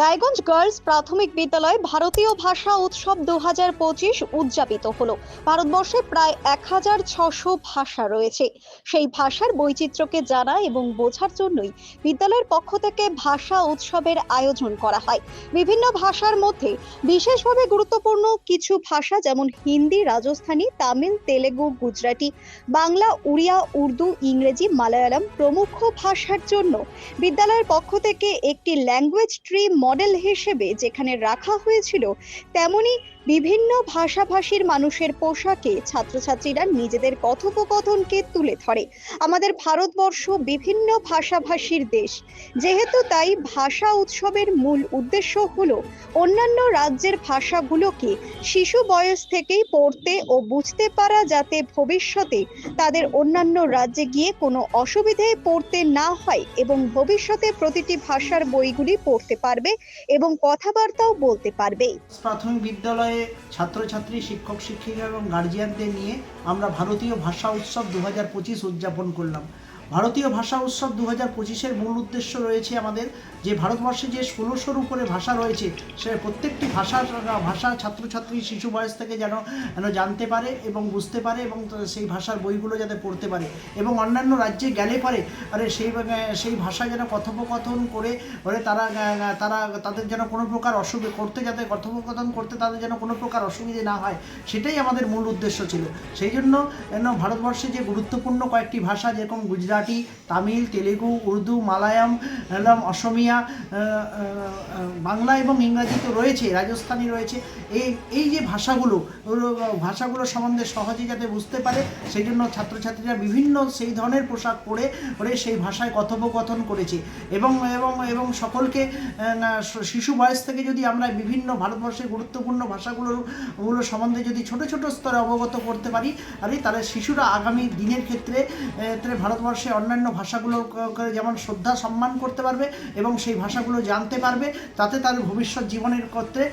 Raiganj girls প্রাথমিক বিদ্যালয়ে ভারতীয় ভাষা উৎসব দু হাজার পঁচিশ উদযাপিত হলো। ভারতবর্ষে প্রায় এক হাজার ছশো ভাষা রয়েছে। সেই ভাষার বৈচিত্র্যকে জানা এবং বোঝার জন্যই বিদ্যালয়ের পক্ষ থেকে ভাষা উৎসবের আয়োজন করা হয়। বিভিন্ন ভাষার মধ্যে বিশেষভাবে গুরুত্বপূর্ণ কিছু ভাষা যেমন হিন্দি, রাজস্থানী, তামিল, তেলেগু, গুজরাটি, বাংলা, উড়িয়া, উর্দু, ইংরেজি, মালায়ালাম প্রমুখ ভাষার জন্য বিদ্যালয়ের পক্ষ থেকে একটি ল্যাঙ্গুয়েজ ট্রি মডেল হিসেবে যেখানে রাখা হয়েছিল তেমনি বিভিন্ন ভাষাভাষীর মানুষের পোশাকে ছাত্রছাত্রীরা নিজেদের কথোপকথনকে তুলে ধরে। আমাদের ভারতবর্ষ বিভিন্ন ভাষাভাষীর দেশ। যেহেতু তাই ভাষা উৎসবের মূল উদ্দেশ্য হলো অন্যান্য রাজ্যের ভাষাগুলোকে শিশু বয়স থেকেই পড়তে ও বুঝতে পারা যাতে ভবিষ্যতে তাদের অন্যান্য রাজ্যে গিয়ে কোনো অসুবিধায় পড়তে না হয় এবং ভবিষ্যতে প্রতিটি ভাষার বইগুলি পড়তে পারবে এবং কথাবার্তাও বলতে পারবে। প্রাথমিক বিদ্যালয়ে ছাত্রছাত্রী, শিক্ষক, শিক্ষিকা এবং গার্জিয়ানদের নিয়ে আমরা ভারতীয় ভাষা উৎসব দু হাজার পঁচিশ উদযাপন করলাম। ভারতীয় ভাষা উৎসব দু হাজার পঁচিশের মূল উদ্দেশ্য রয়েছে আমাদের যে ভারতবর্ষে যে ষোলোশোর উপরে ভাষা রয়েছে, সে প্রত্যেকটি ভাষা ভাষা ছাত্রছাত্রী, শিশু বয়স থেকে যেন যেন জানতে পারে এবং বুঝতে পারে এবং সেই ভাষার বইগুলো যাতে পড়তে পারে এবং অন্যান্য রাজ্যে গেলে পারে, আরে সেই সেই ভাষা যেন কথোপকথন করে করে তারা তারা, তাদের যেন কোনো প্রকার অসুবিধা করতে যাতে কথোপকথন করতে তাদের যেন কোনো প্রকার অসুবিধে না হয়, সেটাই আমাদের মূল উদ্দেশ্য ছিল। সেই জন্য ভারতবর্ষে যে গুরুত্বপূর্ণ কয়েকটি ভাষা যেরকম গুজরাটি তামিল, তেলেগু, উর্দু মালায়াম অসমিয়া বাংলা এবং ইংরাজি তো রয়েছে, রাজস্থানী রয়েছে। এই এই যে ভাষাগুলো ভাষাগুলো সম্বন্ধে সহজে যাতে বুঝতে পারে, সেই জন্য ছাত্রছাত্রীরা বিভিন্ন সেই ধরনের পোশাক পরে পরে সেই ভাষায় কথোপকথন করেছে। এবং এবং এবং সকলকে শিশু বয়স থেকে যদি আমরা বিভিন্ন ভারতবর্ষের গুরুত্বপূর্ণ ভাষাগুলোর ওগুলো সম্বন্ধে যদি ছোট ছোট স্তরে অবগত করতে পারি, তাহলে শিশুরা আগামী দিনের ক্ষেত্রে ভারতবর্ষে অন্যান্য ভাষাগুলো যেমন শ্রদ্ধা, সম্মান করতে পারবে এবং সেই ভাষাগুলো জানতে পারবে, তাতে তার ভবিষ্যৎ জীবনের ক্ষেত্রে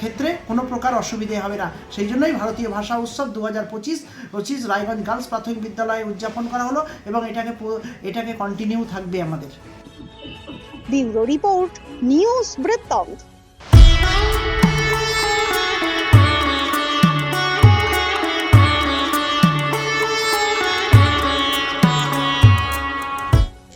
ক্ষেত্রে কোনো প্রকার অসুবিধে হবে না। সেই জন্যই ভারতীয় ভাষা উৎসব দু হাজার পঁচিশ পঁচিশ রায়গঞ্জ গার্লস প্রাথমিক বিদ্যালয়ে উদযাপন করা হলো এবং এটাকে এটাকে কন্টিনিউ থাকবে আমাদের। ব্যুরো রিপোর্ট নিউজ বৃত্তান্ত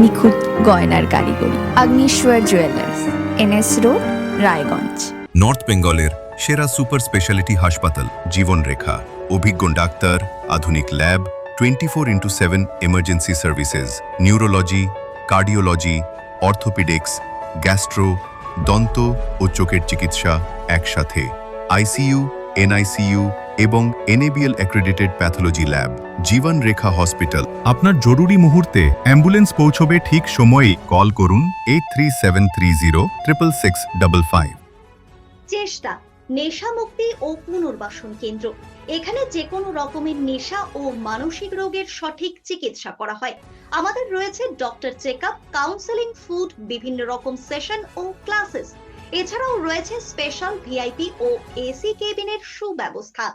নিখুঁত গয়নার কারিগরি। Agneshwar jewellers NS road, Raiganj. North বেঙ্গলের সেরা সুপার স্পেশালিটি হাসপাতাল জীবনরেখা অভিজ্ঞ ডাক্তার, আধুনিক lab twenty four into seven emergency services neurology cardiology orthopaedics gastro দন্ত ও চোখের চিকিৎসা একসাথে। আইসিইউ এনআইসিইউ এবং NABL accredited pathology lab, Jiban Rekha hospital. আপনার জরুরি মুহূর্তে অ্যাম্বুলেন্স পৌঁছবে ঠিক সময়েই কল করুন eight three seven three zero triple six double five চেষ্টা, নেশা মুক্তি ও পুনর্বাসন কেন্দ্র। এখানে যে কোনো রকমের নেশা ও মানসিক রোগের সঠিক চিকিৎসা করা হয়। আমাদের রয়েছে doctor check up counselling food বিভিন্ন রকম সেশন ও ক্লাসেস এছাড়াও রয়েছে স্পেশাল ভিআইপি ও এসি কেবিনের সুব্যবস্থা।